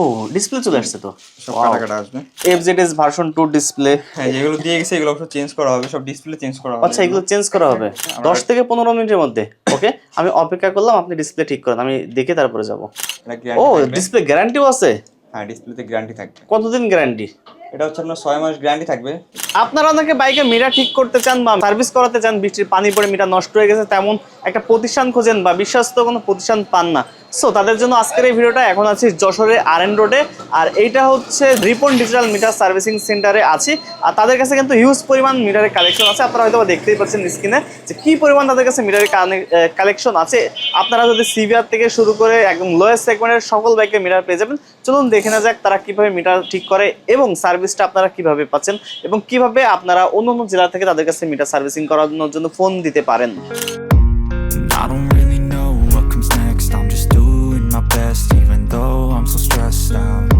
ও display চলে আসছে তো? সব কাটা আসবে। এফজেডএস ভার্সন 2 ডিসপ্লে হ্যাঁ যেগুলো দিয়ে গেছে এগুলো অবশ্য চেঞ্জ করা হবে সব ডিসপ্লে চেঞ্জ করা হবে। আচ্ছা এগুলো চেঞ্জ করা হবে। দশ থেকে পনেরো মিনিটের মধ্যে ওকে আমি অপেক্ষা করলাম আপনি ডিসপ্লে ঠিক করেন আমি দেখে তারপরে যাব। ও ডিসপ্লে গ্যারান্টিও আছে? হ্যাঁ ডিসপ্লেতে গ্যারান্টি থাকবে। কতদিন গ্যারান্টি এটা হচ্ছে আপনার ছয় মাস গ্যারান্টি থাকবে। আপনারা নাকি বাইকে মিটার ঠিক করতে চান বা সার্ভিস করাতে চান বৃষ্টির পানি পড়ে মিটার নষ্ট হয়ে গেছে তেমন একটা প্রতিষ্ঠান খোঁজেন বা বিশ্বস্ত কোনো প্রতিষ্ঠান পান না। সো তাদের জন্য আজকের এই ভিডিওটা, এখন আছি যশোরে আর এন রোডে আর এইটা হচ্ছে রিপন ডিজিটাল মিটার সার্ভিসিং সেন্টারে আছি। আর তাদের কাছে কিন্তু হিউজ পরিমাণ মিটারের কালেকশন আছে। আপনারা হয়তো দেখতেই পাচ্ছেন স্ক্রিনে যে কি পরিমাণ তাদের কাছে মিটারের কালেকশন আছে। আপনারা যদি সিভিআর থেকে শুরু করে একদম লোয়েস্ট সেগমেন্টের সকল বাইকের মিটার পেয়ে যাবেন। চলুন দেখে না যাক তারা কীভাবে মিটার ঠিক করে এবং সার্ভিসটা আপনারা কীভাবে পাচ্ছেন এবং কীভাবে আপনারা অন্য অন্য জেলা থেকে তাদের কাছে মিটার সার্ভিসিং করানোর জন্য ফোন দিতে পারেন। Even though I'm so stressed out.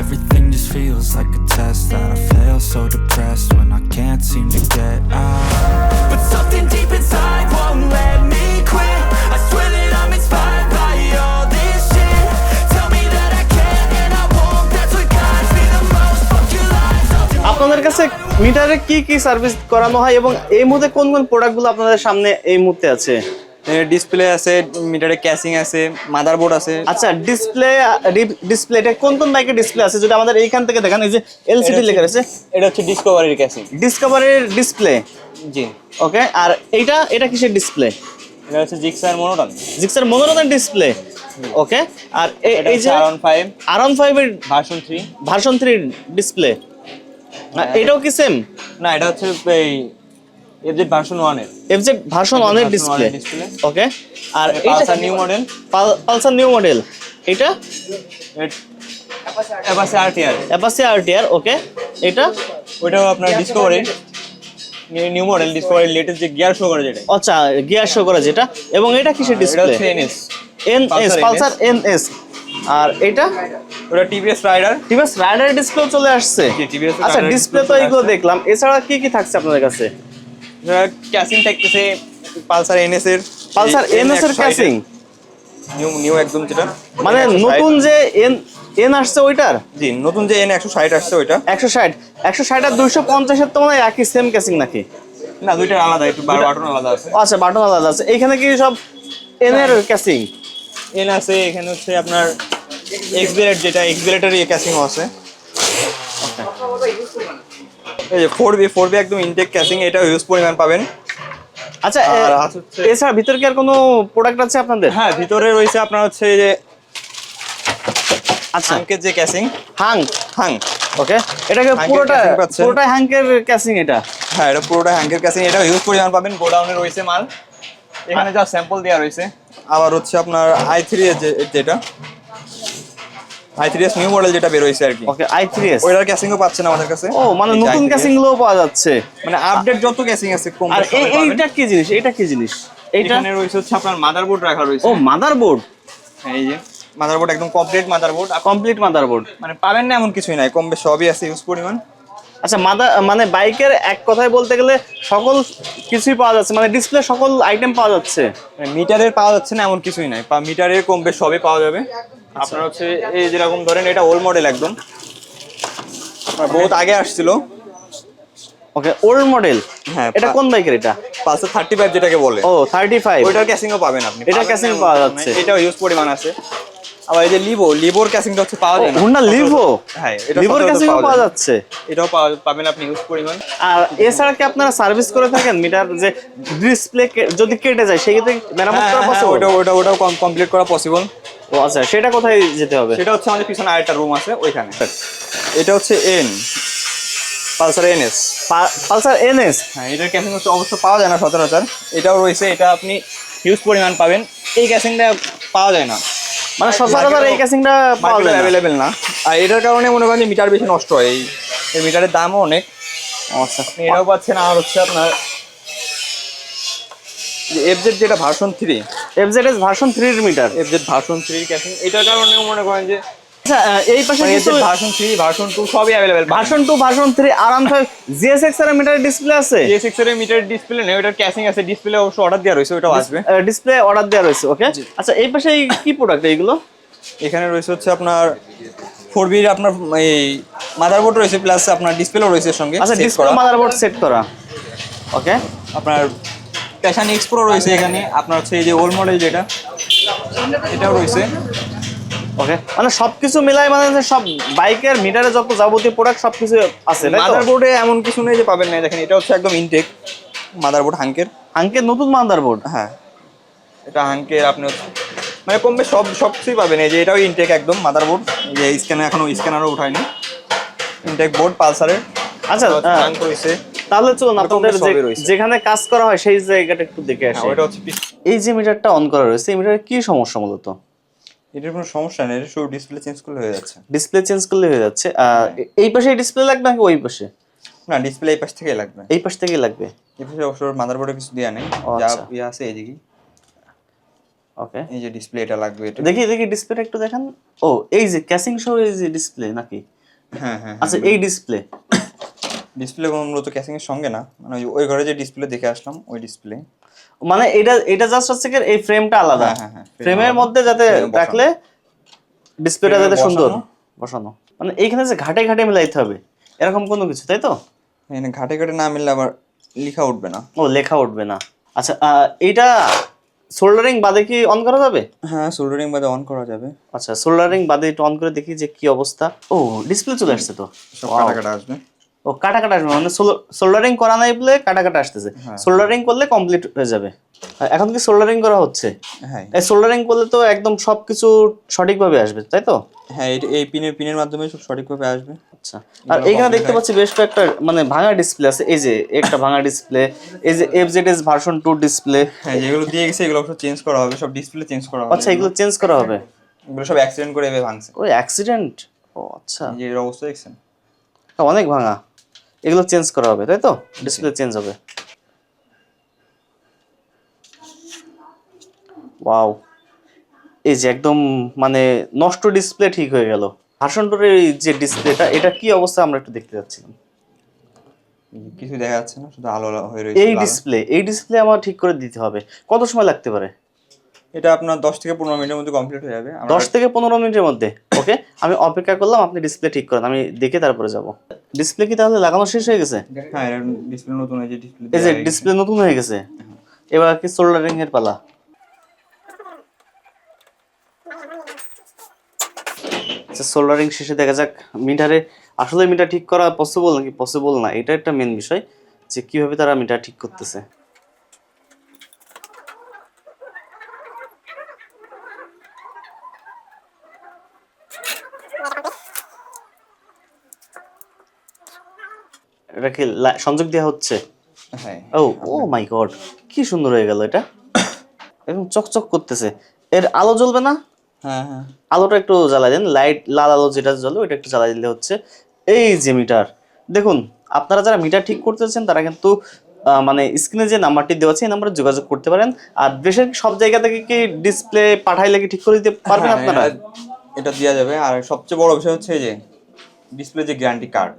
Everything just feels like a test that I fail so depressed when I can't seem to get out. But something deep inside won't let me quit. I swear that I'm inspired by all this shit. Tell me that I can and I won't. That's what guides me the most. Fuck your lies, আপনাদের কাছে মিটারে কি কি service করানো হয় এবং এই মুহূর্তে কোন কোন প্রোডাক্টগুলো আপনাদের সামনে এই মুহূর্তে আছে ডিসপ্লে আছে মিটারে ক্যাসিং আছে মাদারবোর্ড আছে। আচ্ছা ডিসপ্লে ডিসপ্লে এটা কোন কোন বাইকের ডিসপ্লে আছে? যদি আমাদের এইখান থেকে দেখান এই যে এলসিডি লেখা আছে এটা হচ্ছে ডিসকভারির ক্যাসিং ডিসকভারির ডিসপ্লে জি। ওকে আর এইটা এটা কিসের ডিসপ্লে এটা হচ্ছে জিক্সার মনোটন জিক্সার মনোরঞ্জন ডিসপ্লে ওকে আর এই যে আরন ফাইভ আরন ফাইভের version three version three display. এটাও কি সেম না এটা হচ্ছে এই এফজেড ভার্সন ওয়ানের এফজেড ভার্সন অনের version ডিসপ্লে one এর display। ওকে আর Pulsar new model Pulsar new model এটা? Apache RTR Apache RTR okay এটা? ওইটাও আপনার Discovery new model Discovery latest যে গিয়ার শো করে যেটা। আচ্ছা গিয়ার শো করা যেটা। এবং এটা কিসের এটা ডিসপ্লে হচ্ছে NS N S Pulsar N S আর এটা? ওটা TVS Raider TVS Raider display চলে আসছে। এর আচ্ছা ডিসপ্লে তো চলে এইগুলো দেখলাম। এছাড়া কি কি থাকছে আপনাদের কাছে? ক্যাসিং থাকতেছে পালসার এনএস এর। পালসার এনএস এর ক্যাসিং নিউ নিউ একদম যেটা। মানে নতুন যে এন এন আসছে ওইটার? জি নতুন যে এন একশো ষাট আসছে ওইটা। একশো ষাট। একশো ষাট আর দুইশো পঞ্চাশের তো মানে একই সেম ক্যাসিং নাকি? না দুইটা আলাদা একটু বাটন আলাদা আছে। আচ্ছা বাটন আলাদা আছে। এখানে কি সব এন এর ক্যাসিং এন আছে এখানে হচ্ছে আপনার এক্সবিলেট যেটা এক্সবিলেটার ইয়ে ক্যাসিং আছে। এই যে ফোর বি ফোর বি একদম ইনটেক ক্যাসিং এটা ইউজ পরিমাণ পাবেন। আচ্ছা এছাড়া ভিতরে কি আর কোনো প্রোডাক্ট আছে আপনাদের? হ্যাঁ ভিতরে রয়েছে আপনার হচ্ছে এই যে আচ্ছা। হাঙ্কের যে ক্যাসিং হাং হাং। ওকে। এটাকে পুরোটা। পুরোটাই হাঙ্কের ক্যাসিং এটা? হ্যাঁ এটা পুরোটা হ্যাঙ্কের ক্যাসিং এটা ইউজ পরিমাণ পাবেন। গোডাউনে রয়েছে মাল। এখানে যা স্যাম্পল দেওয়া রয়েছে। আবার হচ্ছে আপনার আই থ্রি যেটা। I three S new model যেটা বের হয়েছে আর কি। ওকে আই থ্রি এস ওইটার ক্যাসিংও পাচ্ছেন আমাদের কাছে। ও মানে নতুন i3s ক্যাসিংগুলো পাওয়া যাচ্ছে। মানে আপডেট যত ক্যাসিং আছে কম আর। এইটা কি জিনিস? এটা কি জিনিস? এইটা? এখানে রয়েছে হচ্ছে আপনার মাদারবোর্ড রাখা রয়েছে। ও মাদারবোর্ড এই যে। মাদারবোর্ড একদম কমপ্লিট মাদারবোর্ড কমপ্লিট মাদারবোর্ড মানে পাবেন না এমন কিছুই নাই কম বেশ সবই আছে ইউজ পরিমাণ। আচ্ছা মাদার মানে বাইকের এক কথায় বলতে গেলে সকল কিছুই পাওয়া যাচ্ছে মানে ডিসপ্লে সকল আইটেম পাওয়া যাচ্ছে। মিটারের পাওয়া যাচ্ছে না এমন কিছুই নাই মিটারের কম বেশ সবই পাওয়া যাবে। আপনার হচ্ছে এই যেরকম ধরেন এটা ওল্ড মডেল একদম। আপনার বহুত আগে আসছিল। ওকে ওল্ড মডেল হ্যাঁ, এটা কোন বাইকের এটা? থার্টি ফাইভ যেটাকে বলে। ও থার্টি ফাইভ ওইটার ক্যাসিংও পাবেন আপনি। না এমন পাওয়া যাচ্ছে। এটাও ইউজ পরিমাণ আছে। আবার এই যে লিভো লিভোর ক্যাসিংটা হচ্ছে পাওয়া যায় না। হুন্ডা লিভো হ্যাঁ এটা লিভোর সচরাচর ক্যাসিং পাওয়া। যাচ্ছে। এটাও পাবেন আপনি ইউজ পরিমাণ। আর এছাড়া কি আপনারা সার্ভিস করে থাকেন? মিটার যে ডিসপ্লে যদি কেটে যায় সেক্ষেত্রে মেরামত হ্যাঁ, করা হ্যাঁ, possible? ওটা ওটা ওটাও কমপ্লিট করা পসিবল ও আচ্ছা সেটা কোথায় যেতে হবে? সেটা হচ্ছে আমাদের পিছনে আরেকটা রুম আছে ওইখানে। এটা হচ্ছে N Pulsar NS Pulsar NS হ্যাঁ এটার ক্যাসিং হচ্ছে অবশ্য পাওয়া যায় না সচরাচর। এটাও রয়েছে এটা আপনি হিউজ পরিমাণ পাবেন। এই ক্যাসিংটা পাওয়া যায় না। মানে সচরাচর এই ক্যাসিংটা পাওয়া যায় অ্যাভেলেবেল না। আর এটার কারণে মনে করেন যে মিটার বেশি নষ্ট হয়। এই এই মিটারের দামও অনেক। আচ্ছা। এটাও পাচ্ছেন আর হচ্ছে আপনার এফজেড যেটা ভার্সন থ্রি এফজেডএস ভার্সন 3 এর meter FZ version three casing এটার কারণেও মনে করেন যে আচ্ছা এই পাশে মানে কিছু ভার্সন থ্রি ভার্সন টু সবই অ্যাভেলেবেল ভার্সন 2 ভার্সন 3 আরাম 5 জিএসএক্স এর মিটার ডিসপ্লে আছে? যে সিক্স এর মিটার ডিসপ্লে নেই ওটার ক্যাসিং আছে। ডিসপ্লে অবশ্য অর্ডার দেওয়া রয়েছে ওটাও আসবে। ডিসপ্লে অর্ডার দেওয়া রয়েছে ওকে আচ্ছা এই পাশে কি প্রোডাক্ট এইগুলো এখানে রয়েছে হচ্ছে আপনার ফোর বির আপনার এই মাদারবোর্ড রয়েছে প্লাস আপনার ডিসপ্লেও রয়েছে সঙ্গে আচ্ছা ডিসপ্লে মাদারবোর্ড সেট করা ওকে আপনার প্যাশন এক্সপ্রো রয়েছে এখানে। আপনার হচ্ছে এই যে ওল্ড মডেল যেটা এটাও রয়েছে। ওকে মানে সবকিছু মিলাই মানে সব বাইকের মিটারে যত যাবতীয় প্রোডাক্ট সবকিছু আছে মাদারবোর্ডে এমন কিছু নেই যে পাবেন না। দেখেন এটা হচ্ছে একদম ইনটেক মাদারবোর্ড হাঙ্কের আঙ্কেল নতুন মাদারবোর্ড হ্যাঁ। এটা হাঙ্কের আপনি হচ্ছে মানে কমবে সব সব কিছুই পাবেন। এই যে এটাও ইনটেক একদম মাদারবোর্ড যে স্ক্যানার এখনও স্ক্যানারও উঠায়নি। ইনটেক বোর্ড পালসারের আচ্ছা হাঙ্ক রয়েছে। তাহলে চলুন আপনাদের যে- যেখানে কাজ করা হয় সেই জায়গাটা একটু দেখে হ্যাঁ, আসি। ওটা হচ্ছে এই যে মিটারটা অন করা রয়েছে এই মিটারে কি সমস্যা মূলত? এটার কোনো সমস্যা নেই এটা শুধু ডিসপ্লে চেঞ্জ করলে হয়ে যাচ্ছে। ডিসপ্লে চেঞ্জ করলে হয়ে যাচ্ছে। এই পাশে ডিসপ্লে লাগবে নাকি ওই পাশে? না ডিসপ্লে এই পাশ থেকেই লাগবে। এই পাশ থেকেই লাগবে? এই পাশে অবশ্য মাদারবোর্ডে কিছু দেওয়া নেই। যা আচ্ছা। ইয়ে আছে এইদিকে। ওকে এই যে ডিসপ্লে এটা লাগবে এটা। দেখি দেখি ডিসপ্লেটা একটু দেখান। ও এই যে ক্যাসিং সহ এই যে ডিসপ্লে নাকি? হ্যাঁ হ্যাঁ আচ্ছা এই ডিসপ্লে ডিসপ্লে মূলত ক্যাসিং এর সঙ্গে না। মানে ওই- ঘরে যে ডিসপ্লে দেখে আসলাম ওই ডিসপ্লে মানে এটা এটা জাস্ট হচ্ছে এই ফ্রেমটা আলাদা। হ্যাঁ, হ্যাঁ, হ্যাঁ, ফ্রেমের মধ্যে যাতে রাখলে ডিসপ্লেটা যাতে সুন্দর। বসানো। মানে এইখানে যে ঘাটে ঘাটে মিলাইতে হবে। এরকম কোনো কিছু তাই তো? এখানে ঘাটে ঘাটে না মিললে আবার লেখা উঠবে না। ও লেখা উঠবে না। আচ্ছা এইটা সোল্ডারিং বাদে কি অন করা যাবে? হ্যাঁ সোল্ডারিং বাদে অন করা যাবে। আচ্ছা সোল্ডারিং বাদে একটু অন করে দেখি যে কি অবস্থা। ও ডিসপ্লে চলে আসছে তো। সব কাটা কাটা আসবে। ও কাটা কাটা আসবে মানে সোল্ডারিং করা নাই বলে কাটা কাটা আসতেছে। হ্যাঁ। সোল্ডারিং করলে কমপ্লিট হয়ে যাবে। এখন কি সোল্ডারিং করা হচ্ছে? হ্যাঁ। এই সোল্ডারিং করলে তো একদম সবকিছু সঠিকভাবে আসবে তাই তো? হ্যাঁ এই- পিনের পিনের মাধ্যমে সব সঠিকভাবে আসবে। আচ্ছা। আর এখানে দেখতে পাচ্ছি বেশ কয়েকটা মানে ভাঙা ডিসপ্লে আছে। এই যে একটা ভাঙা ডিসপ্লে এই যে F Z S version two display হ্যাঁ যেগুলো দিয়ে গেছে এগুলো সব চেঞ্জ করা হবে সব ডিসপ্লে চেঞ্জ করা হবে। আচ্ছা এগুলো চেঞ্জ করা হবে? এগুলো সব অ্যাক্সিডেন্ট করে এভাবে ভাঙছে। ওই অ্যাক্সিডেন্ট ও আচ্ছা। এর অবস্থা দেখছেন অনেক ভাঙা। এগুলো চেঞ্জ করা হবে তাই তো? ডিসপ্লে চেঞ্জ হবে। ওয়াও এই যে একদম মানে নষ্ট ডিসপ্লে ঠিক হয়ে গেল। ভার্সন টুর যে ডিসপ্লেটা এটা কি অবস্থা আমরা একটু দেখতে যাচ্ছিলাম। কিছু দেখা যাচ্ছে না শুধু আলো আলো হয়ে রয়েছে এই ডিসপ্লে এই ডিসপ্লে আমার ঠিক করে দিতে হবে। কত সময় লাগতে পারে? এটা আপনার দশ থেকে পনেরো মিনিটের মধ্যে কমপ্লিট হয়ে যাবে। দশ থেকে পনেরো মিনিটের মধ্যে ওকে? আমি অপেক্ষা করলাম আপনি ডিসপ্লে ঠিক করেন আমি দেখে তারপরে যাব। ডিসপ্লে কি তাহলে লাগানো শেষ হয়ে গেছে? হ্যাঁ ডিসপ্লে নতুন যে ডিসপ্লে এই যে ডিসপ্লে নতুন হয়ে গেছে। এবার কি সোল্ডারিং এর পালা। আচ্ছা সোল্ডারিং শেষে দেখা যাক মিটারে আসলে মিটার ঠিক করা পসিবল নাকি পসিবল না? এটা একটা মেন বিষয় যে কীভাবে তারা মিটার ঠিক করতেছে। এটা কি সংযোগ দেওয়া হচ্ছে? হ্যাঁ। ও ও মাই গড কি সুন্দর হয়ে গেল এটা। একদম চকচক করতেছে। এর আলো জ্বলবে না? হ্যাঁ হ্যাঁ। আলোটা একটু জ্বালাই দেন লাইট লাল আলো যেটা জ্বলে ওইটা একটু জ্বালাই দিলে হচ্ছে। এই যে মিটার দেখুন আপনারা যারা মিটার ঠিক করতেছেন তারা কিন্তু মানে স্ক্রিনে যে নাম্বারটি দেওয়া আছে এই নাম্বারে যোগাযোগ করতে পারেন। আর দেশের সব জায়গা থেকে কি ডিসপ্লে পাঠাইলে কি ঠিক করে দিতে পারবেন আপনারা? এটা- দেওয়া যাবে। আর সবচেয়ে বড় বিষয় হচ্ছে এই যে ডিসপ্লে যে গ্যারান্টি কার্ড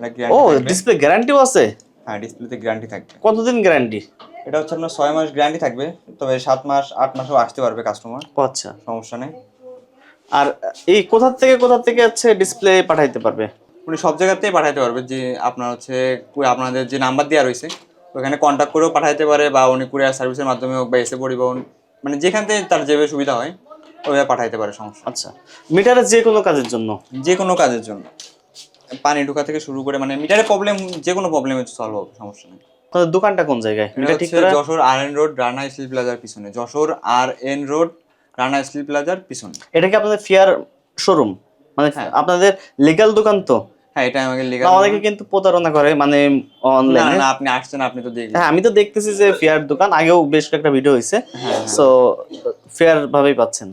এটা ও ডিসপ্লে গ্যারান্টিও আছে? হ্যাঁ ডিসপ্লেতে গ্যারান্টি থাকবে। কতদিন গ্যারান্টি এটা হচ্ছে আপনার ছয় মাস গ্যারান্টি থাকবে তবে সাত মাস আট মাসও আসতে পারবে কাস্টমার আচ্ছা। সমস্যা নেই। আর এই কোথা থেকে কোথা থেকে হচ্ছে ডিসপ্লে পাঠাইতে পারবে? উনি সব জায়গাতেই পাঠাইতে পারবে যে আপনার হচ্ছে আপনাদের যে নাম্বার দেওয়া রয়েছে ওখানে কন্ট্যাক্ট করেও পাঠাইতে পারে বা উনি কুরিয়ার সার্ভিসের মাধ্যমে হোক বা এসে পরিবহন মানে যেখান থেকে তার যেভাবে সুবিধা হয়। ওইভাবে পাঠাইতে পারে সমস্যা আচ্ছা মিটারের যে কোনো কাজের জন্য? যে কোনো কাজের জন্য। পানি ঢোকা থেকে শুরু করে মানে মিটারের প্রবলেম যে কোনো প্রবলেম সলভ হবে সমস্যা নেই। আপনাদের দোকানটা কোন জায়গায়? এটা মিটার ঠিক করা? Jashore R N road Rana steel প্লাজার পিছনে। Jashore R N road Rana steel প্লাজার পিছনে। এটা কি আপনাদের ফিয়ার শোরুম মানে হ্যাঁ। আপনাদের লিগ্যাল দোকান তো? হ্যাঁ এটা আমাকে লেগে আমাদেরকে কিন্তু প্রতারণা করে মানে অনলাইনে না আপনি আসছেন আপনি তো দেখবেন হ্যাঁ আমি তো দেখতেছি যে ফেয়ার দোকান আগেও বেশ কয়েকটা ভিডিও হয়েছে হ্যাঁ, সো ফেয়ার ভাবেই পাচ্ছেন।